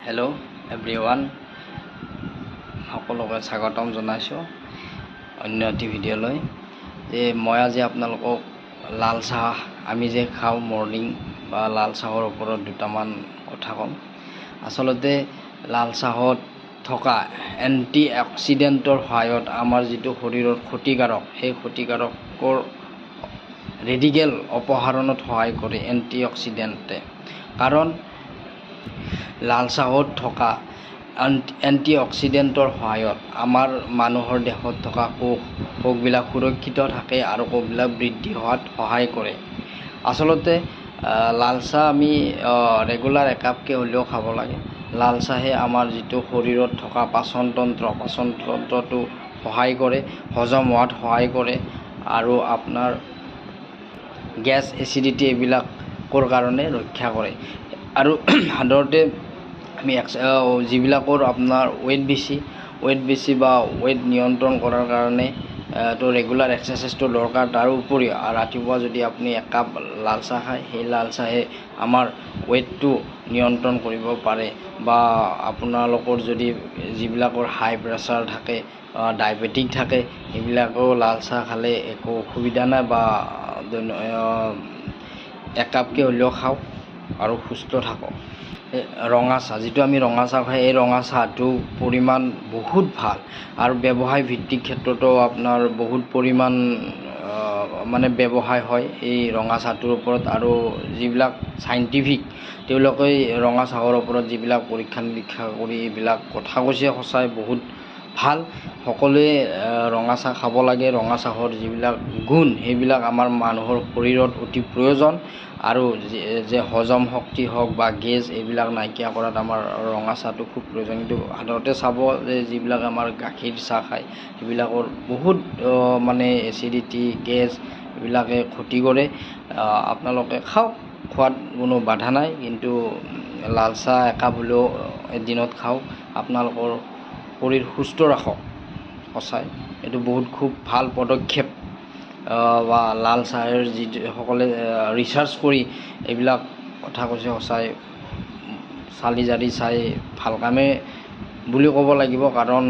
Hello every one সকলোকে স্বাগতম জনাইছোঁ অন্য এটি ভিডিঅ'লৈ। যে মই আজি আপোনালোকক লাল চাহ আমি যে খাওঁ মৰ্ণিং বা লাল চাহৰ ওপৰত দুটামান কথা ক'ম। আচলতে লাল চাহত থকা এণ্টি অক্সিডেণ্টৰ সহায়ত আমাৰ যিটো শৰীৰত ক্ষতিকাৰক সেই ক্ষতিকাৰকৰ ৰেডিকেল অপসাৰণত সহায় কৰে এণ্টি অক্সিডেণ্টে কাৰণ লাল চাহত থকা এণ্টি অক্সিডেণ্টৰ সহায়ত আমাৰ মানুহৰ দেহত থকা কোষ কোষবিলাক সুৰক্ষিত থাকে আৰু কোষবিলাক বৃদ্ধি হোৱাত সহায় কৰে। আচলতে লাল চাহ আমি ৰেগুলাৰ একাপকৈ হ'লেও খাব লাগে। লাল চাহে আমাৰ যিটো শৰীৰত থকা পাচন তন্ত্ৰ পাচন তন্ত্ৰটো সহায় কৰে হজম হোৱাত সহায় কৰে আৰু আপোনাৰ গেছ এচিডিটি এইবিলাকৰ কাৰণে ৰক্ষা কৰে। আৰু সাধাৰণতে আমি যিবিলাকৰ আপোনাৰ ৱেইট বেছি ৱেইট বেছি বা ৱেইট নিয়ন্ত্ৰণ কৰাৰ কাৰণে তো ৰেগুলাৰ এক্সাৰচাইজটো দৰকাৰ। তাৰ উপৰিও ৰাতিপুৱা যদি আপুনি একাপ লাল চাহ খায় সেই লাল চাহে আমাৰ ৱেইটটো নিয়ন্ত্ৰণ কৰিব পাৰে। বা আপোনালোকৰ যদি যিবিলাকৰ হাই প্ৰেছাৰ থাকে ডায়েবেটিক থাকে সেইবিলাকেও লাল চাহ খালে একো অসুবিধা নাই বা একাপকৈ হ'লেও খাওক আৰু সুস্থ থাকক। ৰঙা চাহ যিটো আমি ৰঙা চাহ খাই এই ৰঙা চাহটো পৰিমাণ বহুত ভাল। আৰু ব্যৱসায় ভিত্তিক ক্ষেত্ৰতো আপোনাৰ বহুত পৰিমাণ মানে ব্যৱসায় হয় এই ৰঙা চাহটোৰ ওপৰত। আৰু যিবিলাক চাইণ্টিফিক তেওঁলোকে ৰঙা চাহৰ ওপৰত যিবিলাক পৰীক্ষা নিৰীক্ষা কৰি এইবিলাক কথা কৈছে সঁচাই বহুত ভাল। সকলোৱে ৰঙা চাহ খাব লাগে। ৰঙা চাহৰ যিবিলাক গুণ সেইবিলাক আমাৰ মানুহৰ শৰীৰত অতি প্ৰয়োজন। আৰু যে হজম শক্তি হওক বা গেছ এইবিলাক নাইকিয়া কৰাত আমাৰ ৰঙা চাহটো খুব প্ৰয়োজন। কিন্তু সাধাৰণতে চাব যে যিবিলাক আমাৰ গাখীৰ চাহ খায় সেইবিলাকৰ বহুত মানে এচিডিটি গেছ এইবিলাকে ক্ষতি কৰে। আপোনালোকে খাওক খোৱাত কোনো বাধা নাই। কিন্তু লাল চাহ একাপ হ'লেও এদিনত খাওক। আপোনালোকৰ শৰীৰ সুস্থ ৰাখক। সঁচাই এইটো বহুত খুব ভাল পদক্ষেপ। বা লাল চাহেৰ যিসকলে ৰিচাৰ্চ কৰি এইবিলাক কথা কৈছে সঁচাই। চালি জাৰি চাই ভাল কামেই বুলি ক'ব লাগিব কাৰণ